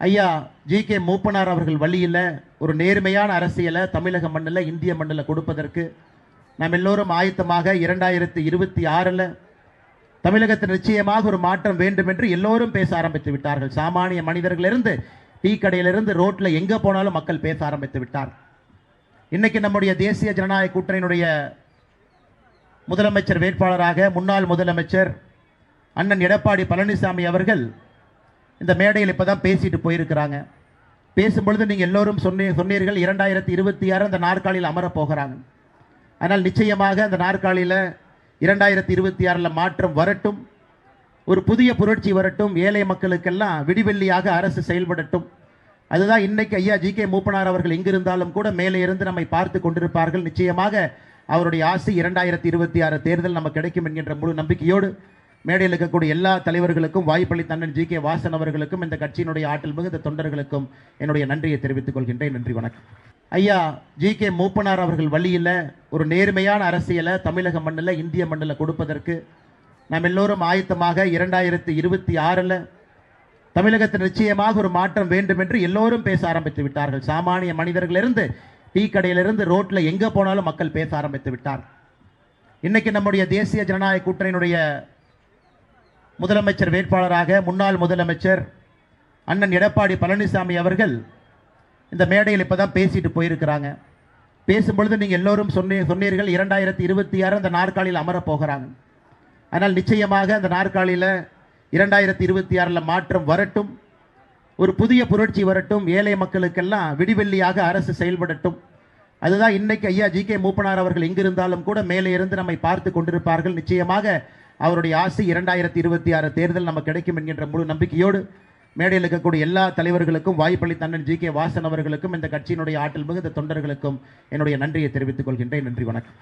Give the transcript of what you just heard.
ஐயா G. K. Moopanar அவர்கள் வழியில் ஒரு நேர்மையான அரசியலை தமிழக மண்ணில் இந்திய மண்ணில் கொடுப்பதற்கு நாம் எல்லோரும் ஆயத்தமாக இரண்டாயிரத்தி இருபத்தி ஆறில் தமிழகத்தில் நிச்சயமாக ஒரு மாற்றம் வேண்டும் என்று எல்லோரும் பேச ஆரம்பித்து விட்டார்கள். சாமானிய மனிதர்களிலிருந்து டீ கடையிலிருந்து ரோட்டில் எங்கே போனாலும் மக்கள் பேச ஆரம்பித்து விட்டார். இன்னைக்கு நம்முடைய தேசிய ஜனநாயக கூட்டணியினுடைய முதலமைச்சர் வேட்பாளராக முன்னாள் முதலமைச்சர் அண்ணன் எடப்பாடி பழனிசாமி அவர்கள் இந்த மேடையில் இப்போ தான் பேசிட்டு போயிருக்கிறாங்க. பேசும்பொழுது நீங்கள் எல்லோரும் சொன்னீ சொன்னீர்கள் இரண்டாயிரத்தி இருபத்தி ஆறு அந்த நாற்காலியில் அமரப் போகிறாங்க. ஆனால் நிச்சயமாக அந்த நாற்காலியில் இரண்டாயிரத்தி இருபத்தி ஆறில் மாற்றம் வரட்டும். ஒரு புதிய புரட்சி வரட்டும். ஏழை மக்களுக்கெல்லாம் விடிவெள்ளியாக அரசு செயல்படட்டும். அதுதான் இன்னைக்கு ஐயா ஜி கே மூப்பனார் அவர்கள் எங்கிருந்தாலும் கூட மேலே இருந்து நம்மை பார்த்து கொண்டிருப்பார்கள். நிச்சயமாக அவருடைய ஆசை இரண்டாயிரத்தி இருபத்தி ஆறு தேர்தல் நமக்கு கிடைக்கும் என்கின்ற முழு நம்பிக்கையோடு மேடையில் இருக்கக்கூடிய எல்லா தலைவர்களுக்கும் வாய்ப்பள்ளி அண்ணன் ஜி கே வாசன் அவர்களுக்கும் இந்த கட்சியினுடைய ஆற்றல் மிகுந்த தொண்டர்களுக்கும் என்னுடைய நன்றியை தெரிவித்துக் கொள்கின்றேன். நன்றி வணக்கம். ஐயா ஜி கே மூப்பனார் அவர்கள் வழியில் ஒரு நேர்மையான அரசியலை தமிழக மண்ணில் இந்திய மண்ணில் கொடுப்பதற்கு நாம் எல்லோரும் ஆயத்தமாக இரண்டாயிரத்தி இருபத்தி ஆறில் தமிழகத்தில் நிச்சயமாக ஒரு மாற்றம் வேண்டும் என்று எல்லோரும் பேச ஆரம்பித்து விட்டார்கள். சாமானிய மனிதர்களிலிருந்து டீ கடையிலிருந்து ரோட்டில் எங்கே போனாலும் மக்கள் பேச ஆரம்பித்து விட்டார் இன்னைக்கு நம்முடைய தேசிய ஜனநாயக கூட்டணியினுடைய முதலமைச்சர் வேட்பாளராக முன்னாள் முதலமைச்சர் அண்ணன் எடப்பாடி பழனிசாமி அவர்கள் இந்த மேடையில் இப்போ தான் பேசிட்டு போயிருக்கிறாங்க. பேசும்பொழுது நீங்கள் எல்லோரும் சொன்னீ சொன்னீர்கள் இரண்டாயிரத்தி இருபத்தி ஆறு அந்த நாற்காலியில் அமரப் போகிறாங்க. ஆனால் நிச்சயமாக அந்த நாற்காலியில் இரண்டாயிரத்தி இருபத்தி ஆறில் மாற்றம் வரட்டும். ஒரு புதிய புரட்சி வரட்டும். ஏழை மக்களுக்கெல்லாம் விடிவெள்ளியாக அரசு செயல்படட்டும். அதுதான் இன்னைக்கு ஐயா ஜி கே மூப்பனார் அவர்கள் எங்கிருந்தாலும் கூட மேலே இருந்து நம்மை பார்த்து கொண்டிருப்பார்கள். நிச்சயமாக அவருடைய ஆசை இரண்டாயிரத்தி இருபத்தி ஆறு தேர்தல் நமக்கு கிடைக்கும் என்கின்ற முழு நம்பிக்கையோடு மேடையில் இருக்கக்கூடிய எல்லா தலைவர்களுக்கும் வாய்ப்பள்ளி தன்னன் ஜி கே வாசன் அவர்களுக்கும் இந்த கட்சியினுடைய ஆற்றல் மிகுந்த தொண்டர்களுக்கும் என்னுடைய நன்றியை தெரிவித்துக் கொள்கின்றேன். நன்றி வணக்கம்.